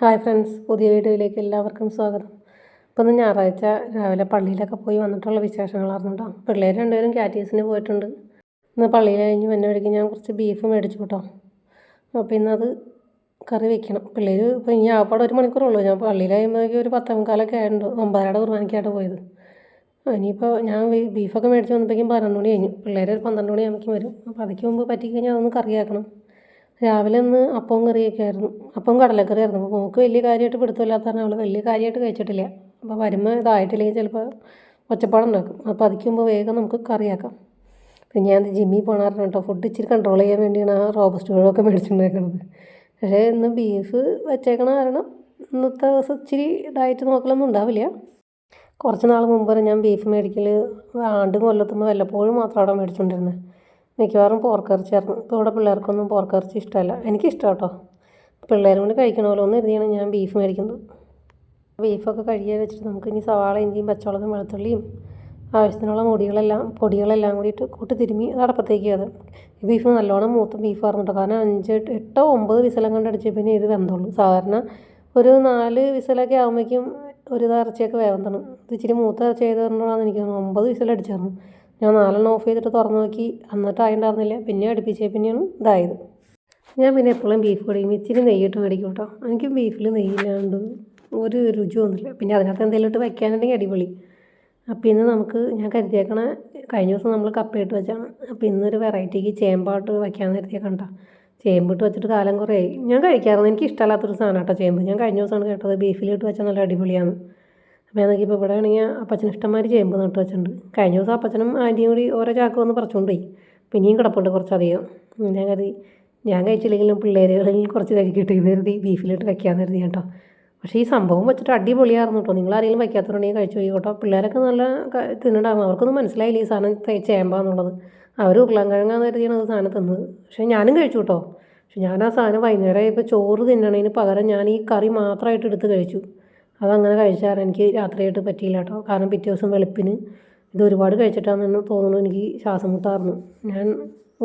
Hi friends പുതിയ വീഡിയോയിലേക്ക് എല്ലാവർക്കും സ്വാഗതം. ഇപ്പോൾ ഇന്ന് ഞായറാഴ്ച രാവിലെ പള്ളിയിലൊക്കെ പോയി വന്നിട്ടുള്ള വിശേഷങ്ങളായിരുന്നു കേട്ടോ പിള്ളേർ രണ്ടുപേരും കാറ്റീസിന് പോയിട്ടുണ്ട്. ഇന്ന് പള്ളിയിൽ കഴിഞ്ഞ് വന്ന ഞാൻ കുറച്ച് ബീഫ് മേടിച്ചു കേട്ടോ അപ്പോൾ ഇന്നത് കറി വെക്കണം. പിള്ളേർ ഇപ്പോൾ ഇനി ആപ്പാടെ ഒരു മണിക്കൂറുള്ളൂ. ഞാൻ പള്ളിയിൽ കഴിയുമ്പോഴേക്കും ഒരു പത്തേ മുക്കാലൊക്കെ ആയിട്ടുണ്ട്. ഒമ്പതരയുടെ കുർബാനയ്ക്കായിട്ട് പോയത്. ഇനിയിപ്പോൾ ഞാൻ ബീഫൊക്കെ മേടിച്ച് വന്നപ്പോഴേക്കും പതിനൊന്ന് മണി കഴിഞ്ഞു. പിള്ളേർ ഒരു പന്ത്രണ്ട് മണിയാകുമ്പോഴേക്കും വരും. അപ്പോൾ അതിക്ക് മുമ്പ് പറ്റിക്കഴിഞ്ഞാൽ അതൊന്ന് കറിയാക്കണം. രാവിലെ ഒന്ന് അപ്പവും കറിയൊക്കെ ആയിരുന്നു. അപ്പവും കടലക്കറി ആയിരുന്നു അപ്പോൾ മോൾക്ക് വലിയ കാര്യമായിട്ട് പിടുത്തമില്ലാത്ത കാരണം അവൾ വലിയ കാര്യമായിട്ട് കഴിച്ചിട്ടില്ല. അപ്പോൾ വരുമ്പോൾ ഇതായിട്ടില്ലെങ്കിൽ ചിലപ്പോൾ ഒച്ചപ്പാടുണ്ടാക്കും. അപ്പോൾ അതിക്കുമ്പോൾ വേഗം നമുക്ക് കറിയാക്കാം. പിന്നെ ഞാൻ ജിമ്മിൽ പോകണമായിരുന്നു കേട്ടോ ഫുഡ് ഇച്ചിരി കൺട്രോൾ ചെയ്യാൻ വേണ്ടിയാണ് ആ റോബസ്റ്റ് വെള്ളമൊക്കെ മേടിച്ചിട്ടുണ്ടാക്കുന്നത് പക്ഷേ ഇന്ന് ബീഫ് വെച്ചേക്കണ കാരണം ഇന്നത്തെ ദിവസം ഇച്ചിരി ഡയറ്റ് നോക്കലൊന്നും ഉണ്ടാവില്ല. കുറച്ച് നാൾ മുമ്പ് വരെ ഞാൻ ബീഫ് മേടിക്കൽ ആണ്ടും കൊല്ലത്തുമ്പോൾ വല്ലപ്പോഴും മാത്രമാണ് മേടിച്ചുകൊണ്ടിരുന്നത് മിക്കവാറും പോർക്കിറച്ചിയായിരുന്നു. ഇപ്പോൾ ഇവിടെ പിള്ളേർക്കൊന്നും പോർക്കിറച്ചി ഇഷ്ടമല്ല. എനിക്കിഷ്ടം കേട്ടോ പിള്ളേരും കൂടി കഴിക്കണമല്ലോ എന്ന് കരുതിയാണ് ഞാൻ ബീഫ് മേടിക്കുന്നത്. ബീഫൊക്കെ കഴുകിയാൽ വെച്ചിട്ട് നമുക്ക് ഇനി സവാള ഇഞ്ചിയും പച്ചമുളകും വെളുത്തുള്ളിയും ആവശ്യത്തിനുള്ള മുടികളെല്ലാം പൊടികളെല്ലാം കൂടിയിട്ട് കൂട്ടി തിരുമ്മി അടപ്പത്തേക്ക് അത് ബീഫ് നല്ലോണം മൂത്ത ബീഫ് പറഞ്ഞിട്ടോ കാരണം അഞ്ച് എട്ടോ ഒമ്പത് വിസലം കൊണ്ട് അടിച്ച് പിന്നെ ഇത് വെന്തോളൂ സാധാരണ ഒരു നാല് വിസലൊക്കെ ആകുമ്പോഴേക്കും ഒരു ഇറച്ചിയൊക്കെ വേവന്തണം. ഇത് ഇച്ചിരി മൂത്ത ഇറച്ചി ചെയ്ത് ചെയ്തതുകൊണ്ടാണ് എനിക്ക് ഒമ്പത് വിസലടിച്ചായിരുന്നു ഞാൻ നാലെണ്ണം ഓഫ് ചെയ്തിട്ട് തുറന്ന് നോക്കി. എന്നിട്ട് ആയിട്ടുണ്ടായിരുന്നില്ല പിന്നെ അടുപ്പിച്ചേ പിന്നെയാണ് ഇതായത്. ഞാൻ പിന്നെ എപ്പോഴും ബീഫ് പൊടിയും ഇച്ചിരി നെയ്യിട്ട് മേടിക്കും കേട്ടോ എനിക്ക് ബീഫിൽ നെയ്യില്ലാണ്ട് ഒരു രുചി ഒന്നുമില്ല പിന്നെ അതിനകത്ത് എന്തെങ്കിലും ഇട്ട് വയ്ക്കാനുണ്ടെങ്കിൽ അടിപൊളി. അപ്പോൾ ഇന്ന് നമുക്ക് ഞാൻ കരുതിയേക്കണ കഴിഞ്ഞ ദിവസം നമ്മൾ കപ്പയിട്ട് വെച്ചാണ്. അപ്പോൾ ഇന്നൊരു വെറൈറ്റിക്ക് ചേമ്പാട്ട് വയ്ക്കാമെന്ന് കരുതിയേക്കണ്ട ചേമ്പിട്ട് വെച്ചിട്ട് കാലം കുറേ ഞാൻ കഴിക്കാറുണ്ട് എനിക്ക് ഇഷ്ടമല്ലാത്തൊരു സാധനം കേട്ടോ ചേമ്പ്. ഞാൻ കഴിഞ്ഞ ദിവസമാണ് കേട്ടത്. ബീഫിലിട്ട് വെച്ചാൽ നല്ല അടിപൊളിയാണ് അപ്പോൾ ഞാൻ നോക്കിയപ്പോൾ ഇവിടെ ആണെങ്കിൽ അപ്പച്ചൻ ഇഷ്ടംമാതിരി ചേമ്പ് നട്ട് വെച്ചിട്ടുണ്ട്. കഴിഞ്ഞ ദിവസം അപ്പച്ചനും ആന്റിയും കൂടി ഓരോ ചാക്ക് വന്ന് പറിച്ചുകൊണ്ട് പോയി. പിന്നെയും കിടപ്പുണ്ട് കുറച്ചധികം. ഞാൻ കരുതി ഞാൻ കഴിച്ചില്ലെങ്കിലും പിള്ളേരുകളിൽ കുറച്ച് കഴിക്കട്ടെ എന്ന് കരുതി ബീഫിലിട്ട് വെക്കാമെന്ന് കരുതി കേട്ടോ പക്ഷേ ഈ സംഭവം വെച്ചിട്ട് അടിപൊളിയായിരുന്നു കേട്ടോ നിങ്ങൾ ആരെങ്കിലും വയ്ക്കാത്തവരുണ്ടെങ്കിൽ കഴിച്ചു പോയി കേട്ടോ പിള്ളേരൊക്കെ നല്ല തിന്നിട്ടാകും അവർക്കൊന്നും മനസ്സിലായില്ല ഈ സാധനം ചേമ്പാന്നുള്ളത്. അവർ ഉരുളൻകിഴങ്ങാന്ന് കരുതിയാണ് അത് സാധനം തിന്നത്. പക്ഷേ ഞാനും കഴിച്ചു കേട്ടോ പക്ഷേ ഞാൻ ആ സാധനം വൈകുന്നേരം ഇപ്പോൾ ചോറ് തിന്നണതിന് പകരം ഞാൻ ഈ കറി മാത്രമായിട്ട് എടുത്ത് കഴിച്ചു. അതങ്ങനെ കഴിച്ചാൽ എനിക്ക് രാത്രിയായിട്ട് പറ്റിയില്ല കേട്ടോ. കാരണം പിറ്റേ ദിവസം വെളുപ്പിന് ഇത് ഒരുപാട് കഴിച്ചിട്ടാണെന്ന് തോന്നുന്നു എനിക്ക് ശ്വാസം മുട്ടായിരുന്നു ഞാൻ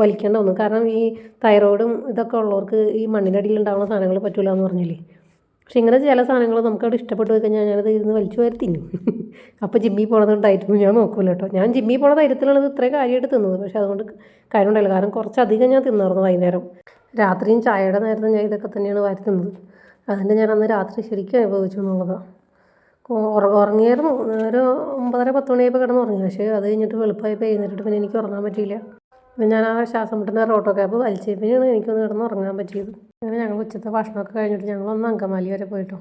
വലിക്കേണ്ട വന്നു. കാരണം ഈ തൈറോയിഡും ഇതൊക്കെ ഉള്ളവർക്ക് ഈ മണ്ണിനടിയിൽ ഉണ്ടാകുന്ന സാധനങ്ങൾ പറ്റില്ല എന്ന് പറഞ്ഞില്ലേ? പക്ഷെ ഇങ്ങനെ ചില സാധനങ്ങൾ നമുക്കവിടെ ഇഷ്ടപ്പെട്ട് കഴിഞ്ഞാൽ ഞാനത് ഇരുന്ന് വലിച്ചു വരെ അപ്പോൾ ജിമ്മിൽ പോണതുകൊണ്ടായിരുന്നു ഞാൻ നോക്കില്ല കേട്ടോ. ഞാൻ ജിമ്മി പോണ ധൈര്യത്തിലാണ് ഇത് ഇത്രയും കാര്യമായിട്ട് തിന്നത്. പക്ഷേ അതുകൊണ്ട് കാര്യം കാരണം കുറച്ചധികം ഞാൻ തിന്നായിരുന്നു വൈകുന്നേരം. രാത്രിയും ചായയുടെ നേരത്തെ ഞാൻ ഇതൊക്കെ തന്നെയാണ് വരുത്തുന്നത് തിന്നത്. അതിന്റെ ഞാൻ അന്ന് രാത്രി ശരിക്കും അനുഭവിച്ചു എന്നുള്ളതാണ് ഉറങ്ങിയായിരുന്നു. ഒരു ഒമ്പതര പത്ത് മണിയായപ്പോൾ കിടന്ന് ഉറങ്ങി. പക്ഷേ അത് കഴിഞ്ഞിട്ട് വെളുപ്പായപ്പോൾ എഴുന്നേറ്റിട്ട് പിന്നെ എനിക്ക് ഉറങ്ങാൻ പറ്റിയില്ല. പിന്നെ ഞാൻ ആ ശ്വാസം മുട്ടുന്ന റോട്ടോ ക്യാബ് വലിച്ചേ പിന്നെയാണ് എനിക്കൊന്ന് കിടന്ന് ഉറങ്ങാൻ പറ്റിയത്. അങ്ങനെ ഞങ്ങൾ ഉച്ചത്തെ ഭക്ഷണമൊക്കെ കഴിഞ്ഞിട്ട് ഞങ്ങളൊന്ന് അങ്കമാലി വരെ പോയിട്ടോ.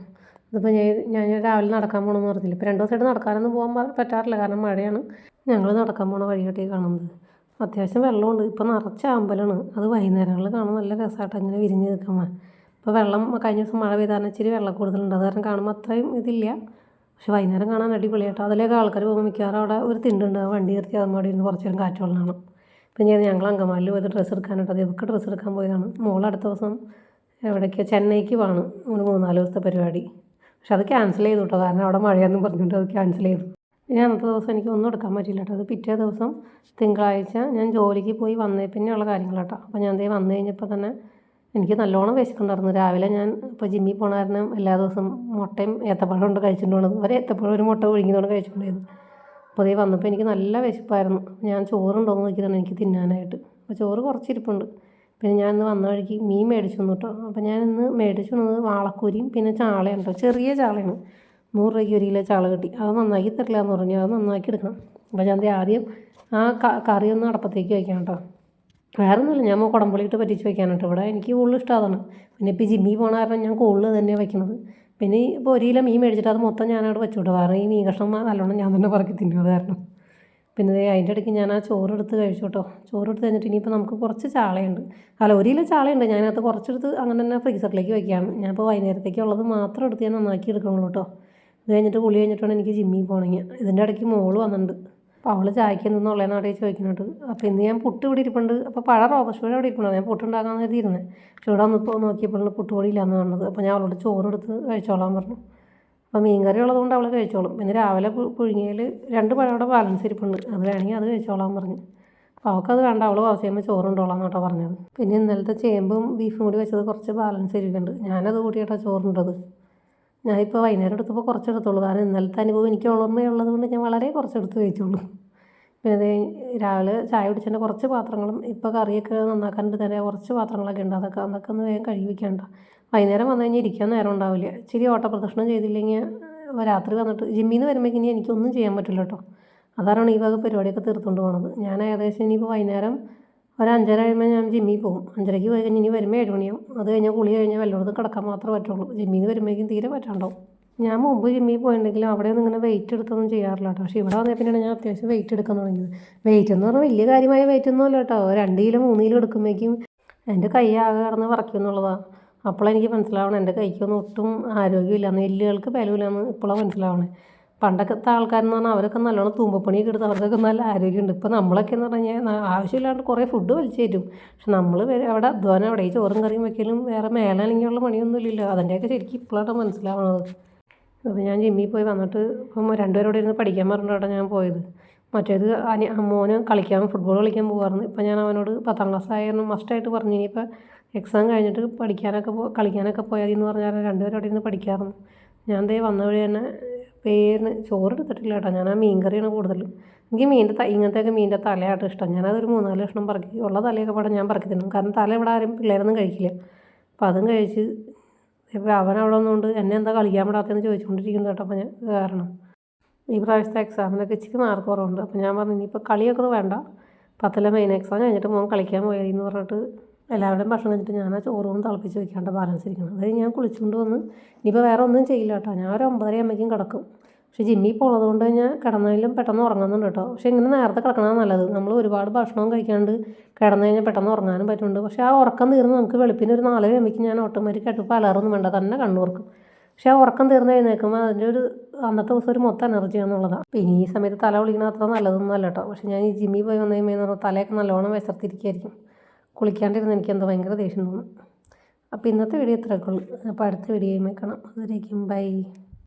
ഇതിപ്പോൾ ഞാൻ ഞാൻ രാവിലെ നടക്കാൻ പോകണമെന്ന് പറഞ്ഞില്ല. ഇപ്പോൾ രണ്ട് ദിവസമായിട്ട് നടക്കാനൊന്നും പോകാൻ പറ്റാറില്ല. കാരണം മഴയാണ്. ഞങ്ങൾ നടക്കാൻ പോണ വഴിയൊക്കെ കാണുന്നത് അത്യാവശ്യം വെള്ളമുണ്ട്. ഇപ്പോൾ നിറച്ച അമ്പലമാണ് അത് വൈകുന്നേരങ്ങളിൽ കാണാൻ നല്ല രസമായിട്ട് അങ്ങനെ വിരിഞ്ഞ് നിൽക്കുമ്പോൾ ഇപ്പോൾ വെള്ളം കഴിഞ്ഞ ദിവസം മഴ പെയ്താൽ ഇച്ചിരി വെള്ളം കൂടുതലുണ്ട്. അത് കാരണം കാണുമ്പോൾ അത്രയും ഇതില്ല. പക്ഷെ വൈകുന്നേരം കാണാൻ അടിപൊളിയാട്ടോ അതിലേക്ക് ആൾക്കാർ പോകുമ്പോൾ മിക്കവാറും അവിടെ ഒരു തിണ്ടുണ്ട്. വണ്ടി നിർത്തി അതുമാടി ഇരുന്ന് കുറച്ച് നേരം കാറ്റ് വെള്ളമാണ് പിന്നെ ഞങ്ങൾ അങ്കമാലിൽ പോയത് ഡ്രസ്സ് എടുക്കാനായിട്ട്. അത് ഡ്രസ്സ് എടുക്കാൻ പോയതാണ്. മോൾ അടുത്ത ദിവസം എവിടേക്കോ ചെന്നൈക്ക് പോകണം ഒരു മൂന്നാൽ ദിവസത്തെ പരിപാടി. പക്ഷെ അത് ക്യാൻസൽ ചെയ്തു കേട്ടോ. കാരണം അവിടെ മഴയാണെന്ന് പറഞ്ഞിട്ട് അത് ക്യാൻസൽ ചെയ്തു. പിന്നെ അന്നത്തെ ദിവസം എനിക്ക് ഒന്നും എടുക്കാൻ പറ്റില്ല കേട്ടോ. അത് പിറ്റേ ദിവസം തിങ്കളാഴ്ച ഞാൻ ജോലിക്ക് പോയി വന്നേ പിന്നെയുള്ള കാര്യങ്ങൾ കേട്ടോ. അപ്പോൾ ഞാൻ ദേ വന്നു കഴിഞ്ഞപ്പോൾ തന്നെ എനിക്ക് നല്ലോണം വിശക്കുണ്ടായിരുന്നു രാവിലെ ഞാൻ ഇപ്പോൾ ജിമ്മിൽ പോണ എല്ലാ ദിവസവും മുട്ടയും ഏത്തപ്പഴം കൊണ്ട് കഴിച്ചിട്ടുണ്ട് പോണത്. ഒരു ഏത്തപ്പഴം ഒരു മുട്ട ഒഴുകിയതുകൊണ്ട് കഴിച്ചിട്ടുണ്ടായിരുന്നു അപ്പോൾ അതേ വന്നപ്പോൾ എനിക്ക് നല്ല വിശപ്പായിരുന്നു. ഞാൻ ചോറുണ്ടോയെന്ന് നോക്കിയതാണ് എനിക്ക് തിന്നാനായിട്ട്. അപ്പോൾ ചോറ് കുറച്ചിരിപ്പുണ്ട്. പിന്നെ ഞാൻ ഇന്ന് വന്ന വഴിക്ക് മീൻ മേടിച്ചു വന്നു കേട്ടോ. അപ്പോൾ ഞാൻ ഇന്ന് മേടിച്ചു വന്നത് വാളക്കൂരിയും പിന്നെ ചാളയുണ്ടോ ചെറിയ ചാളയാണ്. നൂറ് രൂപയ്ക്ക് ഒരു കിലോ ചാള കിട്ടി. അത് നന്നാക്കി തരില്ല എന്ന് പറഞ്ഞു. അത് നന്നാക്കി എടുക്കണം. അപ്പോൾ ഞാൻ ആദ്യം ആ കറി ഒന്ന് അടപ്പത്തേക്ക് വയ്ക്കണം കേട്ടോ. വേറെ ഒന്നുമില്ല ഞാൻ കുടംപുളിയിട്ട് പറ്റിച്ച് വെക്കാനായിട്ട് ഇവിടെ എനിക്ക് കൂടുതൽ ഇഷ്ടമാണ് പിന്നെ ഇപ്പോൾ ജിമ്മി പോകണ കാരണം ഞാൻ കൂടുതൽ തന്നെയാണ് വയ്ക്കുന്നത് പിന്നെ ഇപ്പോൾ ഒരു കിലോ മീൻ മേടിച്ചിട്ട് അത് മൊത്തം ഞാനവിടെ വെച്ചുവിട്ടു കാരണം ഈ മീൻ കഷ്ണം നല്ലോണം ഞാൻ തന്നെ പറക്കി തിന്നത് കാരണം. പിന്നെ അതിന്റെ ഇടയ്ക്ക് ഞാൻ ആ ചോറ് ചോറെടുത്ത് കഴിച്ചു കേട്ടോ. ചോറെടുത്ത് കഴിഞ്ഞിട്ട് ഇനിയിപ്പോൾ നമുക്ക് കുറച്ച് ചാളയുണ്ട്. അല്ല ഒരു കിലോ ചാളയുണ്ട്. ഞാനത് കുറച്ചെടുത്ത് അങ്ങനെ തന്നെ ഫ്രീസറിലേക്ക് വയ്ക്കുകയാണ് ഞാനിപ്പോൾ വൈകുന്നേരത്തേക്കുള്ളത് മാത്രം എടുത്ത് ഞാൻ നന്നാക്കി എടുക്കണുള്ളൂ കേട്ടോ. കഴിഞ്ഞിട്ട് കുളി കഴിഞ്ഞിട്ടാണ് എനിക്ക് ജിമ്മിൽ പോകണമെങ്കിൽ. ഇതിന്റെ ഇടയ്ക്ക് മോൾ വന്നിട്ടുണ്ട്. അപ്പോൾ അവൾ ചായക്ക് എന്തെന്നുള്ളതെന്ന് അവിടെ ചോദിക്കുന്നുണ്ട്. അപ്പോൾ ഇന്ന് ഞാൻ പുട്ട് ഇവിടെ ഇരിപ്പുണ്ട്. അപ്പോൾ പഴ റോബസ്റ്റ് പഴം അവിടെ ഇരിപ്പുണ്ട്. ഞാൻ പുട്ടുണ്ടാക്കാമെന്ന് കരുതിയിരുന്നത് പക്ഷേ ഇവിടെ വന്നിപ്പോൾ നോക്കിയപ്പോഴാണ് പുട്ടുപൊടി ഇല്ലാന്ന് പറഞ്ഞത്. അപ്പോൾ ഞാൻ അവളോട് ചോറെടുത്ത് കഴിച്ചോളാൻ പറഞ്ഞു. അപ്പോൾ മീൻകറി ഉള്ളതുകൊണ്ട് അവൾ കഴിച്ചോളും. പിന്നെ രാവിലെ പുഴുങ്ങിയതിൽ രണ്ട് പഴം അവിടെ ബാലൻസ് ഇരിപ്പുണ്ട്. അത് വേണമെങ്കിൽ അത് കഴിച്ചോളാൻ പറഞ്ഞു. അപ്പോൾ അവൾക്കത് വേണ്ട. അവൾ ചോറ് ചോറുണ്ടോളാം കേട്ടോ പറഞ്ഞത്. പിന്നെ ഇന്നലത്തെ ചേമ്പും ബീഫും കൂടി വെച്ചത് കുറച്ച് ബാലൻസ് ഇരിക്കുന്നുണ്ട് ഞാനത് കൂട്ടിയിട്ടാണ് ചോറുണ്ടത്. ഞാനിപ്പോൾ വൈകുന്നേരം എടുത്തപ്പോൾ കുറച്ച് എടുത്തുള്ളൂ കാരണം ഇന്നലത്തെ അനുഭവം എനിക്ക് ഓർമ്മയുള്ളത് കൊണ്ട് ഞാൻ വളരെ കുറച്ചെടുത്ത് കഴിച്ചുള്ളൂ പിന്നെ രാവിലെ ചായ കുടിച്ചതിന്റെ കുറച്ച് പാത്രങ്ങളും ഇപ്പോൾ കറിയൊക്കെ നന്നാക്കാണ്ട് തന്നെ കുറച്ച് പാത്രങ്ങളൊക്കെ ഉണ്ട്. അതൊക്കെ അതൊക്കെ ഒന്ന് വേഗം കഴുകി വെക്കണ്ട. വൈകുന്നേരം വന്നു കഴിഞ്ഞാൽ ഇരിക്കാൻ നേരം ഉണ്ടാവില്ല. ഇച്ചിരി ഓട്ടപ്രദക്ഷിണം ചെയ്തില്ലെങ്കിൽ രാത്രി വന്നിട്ട് ജിമ്മിൽ നിന്ന് വരുമ്പോഴേക്കും ഇനി എനിക്കൊന്നും ചെയ്യാൻ പറ്റില്ല കേട്ടോ. അതാണ് ഈ വക പരിപാടിയൊക്കെ തീർത്തുകൊണ്ട് പോകണത് ഞാൻ ഏകദേശം ഇനിയിപ്പോൾ വൈകുന്നേരം ഒരു അഞ്ചര കഴിയുമ്പോൾ ഞാൻ ജിമ്മിൽ പോകും. അഞ്ചരയ്ക്ക് പോയി കഴിഞ്ഞ് ഇനി വരുമ്പോൾ ഏഴ് മണിയാവും. അത് കഴിഞ്ഞാൽ കുളി കഴിഞ്ഞാൽ വല്ലയിടത്തും കിടക്കാൻ മാത്രമേ പറ്റുള്ളൂ. ജിമ്മിൽ നിന്ന് വരുമ്പോഴേക്കും തീരെ പറ്റാണ്ടാവും. ഞാൻ മുമ്പ് ജിമ്മിൽ പോയിട്ടുണ്ടെങ്കിലും അവിടെയൊന്നും ഇങ്ങനെ വെയിറ്റ് എടുത്തൊന്നും ചെയ്യാറില്ല കേട്ടോ. പക്ഷേ ഇവിടെ വന്നേ പിന്നെയാണ് ഞാൻ അത്യാവശ്യം വെയിറ്റ് എടുക്കാൻ തുടങ്ങിയത്. വെയിറ്റ് എന്ന് പറഞ്ഞാൽ വലിയ കാര്യമായ വെയിറ്റ് ഒന്നും അല്ല കേട്ടോ. രണ്ട് കിലോ മൂന്ന് കിലോ എടുക്കുമ്പോഴേക്കും എന്റെ കൈ ആകെ കിടന്ന് എന്നുള്ളതാണ് അപ്പോഴെനിക്ക് മനസ്സിലാവണം എന്റെ കൈക്കൊന്നും ഒട്ടും ആരോഗ്യമില്ല. എല്ലുകൾക്ക് ബലമില്ലാന്ന് ഇപ്പോഴാണ് മനസ്സിലാവണേ പണ്ടൊക്കെ ആൾക്കാരെന്ന് പറഞ്ഞാൽ അവരൊക്കെ നല്ലോണം തൂമ്പപ്പണിയൊക്കെ എടുത്ത് അവർക്കൊക്കെ നല്ല ആരോഗ്യമുണ്ട്. ഇപ്പോൾ നമ്മളൊക്കെ എന്ന് പറഞ്ഞു കഴിഞ്ഞാൽ ആവശ്യമില്ലാണ്ട് കുറേ ഫുഡ് വലിച്ചേരും പക്ഷെ നമ്മൾ അവിടെ അധ്വാനം അവിടെ ഈ ചോറും കറിയും വെക്കലും വേറെ മേലനങ്ങിയുള്ള പണിയൊന്നും ഇല്ലല്ലോ. അതിന്റെയൊക്കെ ശരിക്കും ഇപ്പോഴാണ് മനസ്സിലാവണത്. അപ്പോൾ ഞാൻ ജിമ്മിൽ പോയി വന്നിട്ട് ഇപ്പം രണ്ടുപേരോടെ ഇരുന്ന് പഠിക്കാൻ പറഞ്ഞിട്ടാണ് ഞാൻ പോയത്. മറ്റേത് അനി മോന് കളിക്കാൻ ഫുട്ബോൾ കളിക്കാൻ പോകാറുണ്ട് ഇപ്പം ഞാൻ അവനോട് പത്താം ക്ലാസ് ആയിരുന്നു മസ്റ്റായിട്ട് പറഞ്ഞു. ഇനിയിപ്പോൾ എക്സാം കഴിഞ്ഞിട്ട് പഠിക്കാനൊക്കെ പോ കളിക്കാനൊക്കെ പോയാൽ എന്ന് പറഞ്ഞാൽ രണ്ടുപേരും അവിടെ ഇരുന്ന് പഠിക്കാറുണ്ട് ഞാൻ ദേ വന്ന വഴി തന്നെ പേരിന് ചോറ് എടുത്തിട്ടില്ല കേട്ടോ. ഞാൻ ആ മീൻ കറിയാണ് കൂടുതലും. എനിക്ക് മീന്റെ ത ഇങ്ങനത്തെയൊക്കെ മീന്റെ തലയായിട്ട് ഇഷ്ടം. ഞാനതൊരു മൂന്നാൽ കഷ്ണം പറക്കി ഉള്ള തലയൊക്കെ പാടെ ഞാൻ പറക്കി തിന്നും. കാരണം തല ഇവിടെ ആരും പിള്ളേരൊന്നും കഴിക്കില്ല. അപ്പം അതും കഴിച്ച് ഇപ്പോൾ അവൻ അവിടെ നിന്നുകൊണ്ട് എന്നെ എന്താ കളിക്കാൻ വിടാത്തതെന്ന് ചോദിച്ചുകൊണ്ടിരിക്കുന്നു കേട്ടോ. അപ്പോൾ ഞാൻ കാരണം. ഈ പ്രാവശ്യത്തെ എക്സാമിനൊക്കെ ഇച്ചിരി മാർക്ക് കുറവുണ്ട്. അപ്പം ഞാൻ പറഞ്ഞു ഇനിയിപ്പോൾ കളിയൊക്കെ വേണ്ട. പത്തിലെ മെയിൻ എക്സാം കഴിഞ്ഞിട്ട് മോൻ കളിക്കാൻ പോയി എന്ന് പറഞ്ഞിട്ട് എല്ലാവരുടെയും ഭക്ഷണം കഴിച്ചിട്ട് ഞാൻ ആ ചോറും തിളപ്പിച്ച് വെക്കാണ്ട് ബാലൻസ് ഇരിക്കണം അതായത് ഞാൻ കുളിച്ചുകൊണ്ട് വന്ന് ഇനിയിപ്പോൾ വേറെ ഒന്നും ചെയ്യില്ല കേട്ടോ. ഞാൻ ഒരു ഒമ്പതര ആകുമ്പോഴേക്കും കിടക്കും. പക്ഷേ ജിമ്മിൽ പോകുന്നത് കൊണ്ട് ഞാൻ കിടന്നതിലും പെട്ടെന്ന് ഉറങ്ങുന്നുണ്ട് കേട്ടോ. പക്ഷേ ഇങ്ങനെ നേരത്തെ കിടക്കണതാണ് നല്ലത്. നമ്മൾ ഒരുപാട് ഭക്ഷണവും കഴിക്കാണ്ട് കിടന്നു കഴിഞ്ഞാൽ പെട്ടെന്ന് ഉറങ്ങാനും പറ്റുന്നുണ്ട്. പക്ഷേ ആ ഉറക്കം തീർന്ന് നമുക്ക് വെളുപ്പിന് ഒരു നാലര ആകുമ്പോഴേക്കും ഞാൻ ഓട്ടോമാറ്റിക് ആയിട്ട് ഇപ്പോൾ അലറൊന്നും വേണ്ട. തന്നെ കണ്ണൂർക്കും പക്ഷേ ആ ഉറക്കം തീർന്ന് എഴുന്നേൽക്കുമ്പോൾ അതിന്റെ ഒരു അന്നത്തെ ദിവസം ഒരു മൊത്തം എനർജി എന്നുള്ളതാണ് പിന്നെ ഈ സമയത്ത് തല വിളിക്കണ അത്ര നല്ലതൊന്നും അല്ല കേട്ടോ. പക്ഷേ ഞാൻ ഈ ജിമ്മിൽ പോയി വന്നു കഴിയുമ്പോൾ തലയൊക്കെ നല്ലോണം വിശർത്തിരിക്കുകയായിരിക്കും കുളിക്കാണ്ടിരുന്ന് എനിക്ക് എന്തോ ഭയങ്കര ദേഷ്യം തോന്നും അപ്പോൾ ഇന്നത്തെ വീഡിയോ ഇത്രയൊക്കെ ഉള്ളൂ. അപ്പോൾ അടുത്ത വീഡിയോ കാണാം. അതുവരേക്കും ബൈ.